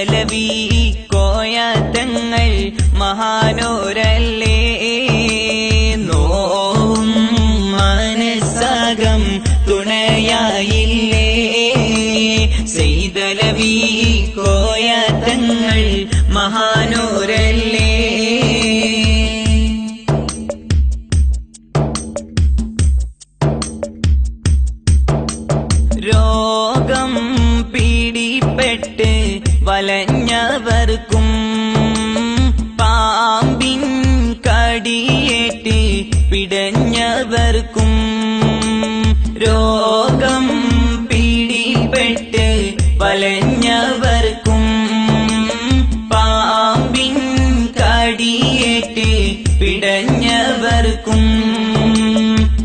മൗലവി കോയാത്തങ്ങൾ മഹാനോരല്ലേ? നോവും മനസ്സാകം തുണയായില്ലേ? ചെയ്തലവി കോയാത്തങ്ങൾ മഹാനോരല്ലേ? വലഞ്ഞവർക്കും പാമ്പിൻ കടിയേറ്റ് പിടഞ്ഞവർക്കും രോഗം പിടിപെട്ട് വലഞ്ഞവർക്കും പാമ്പിൻ കടിയേറ്റ് പിടഞ്ഞവർക്കും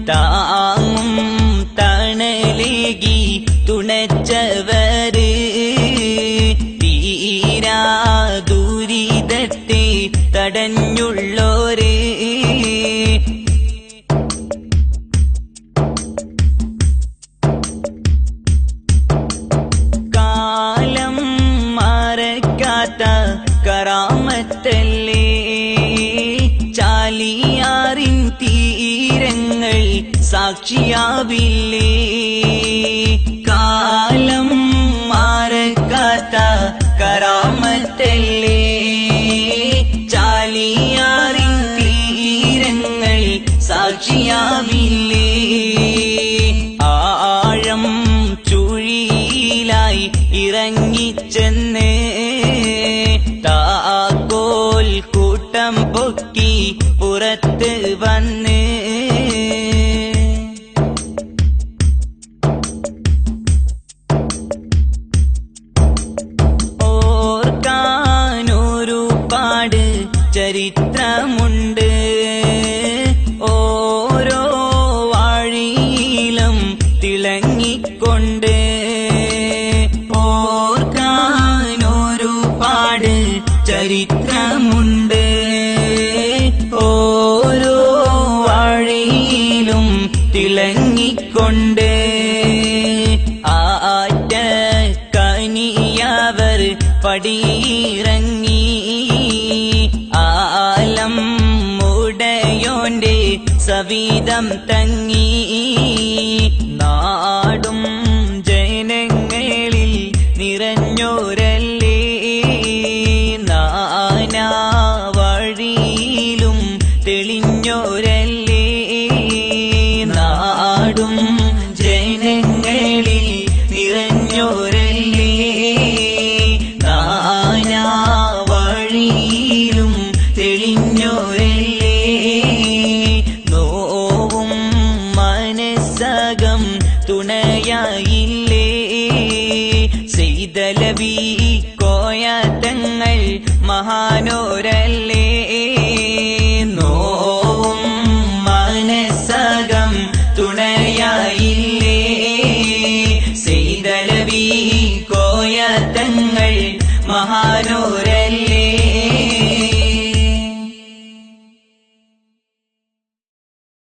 താങ്ങും തണലേകി തുണച്ചവര് തടഞ്ഞുള്ളോര് കാലം മറക്കാത്ത കറാമത്തല്ലേ? ചാലിയാറിൻ തീരങ്ങൾ സാക്ഷിയാവില്ലേ? സാക്ഷിയാവില്ലേ ആഴം ചുഴിയിലായി ഇറങ്ങിച്ചെന്നേ താക്കോൽ കൂട്ടം പൊക്കി പുറത്ത് വന്നേ. ചരിത്രമുണ്ട്. ചരിത്രമുണ്ട്. ഓരോ വഴിയിലും തിളങ്ങിക്കൊണ്ട് ആറ്റ കനിയവർ പടിയിറങ്ങി ആലം മുടയോന്റെ സവീതം തങ്ങി നിറഞ്ഞോരല്ലേ നാനാ വഴിയിലും തെളിഞ്ഞോരല്ലേ. നോവും മനസ്സകം തുണയായില്ലേ. ചെയ്തലവി കോയതങ്ങൾ മഹാനോരല്ലേ. മഹാനോര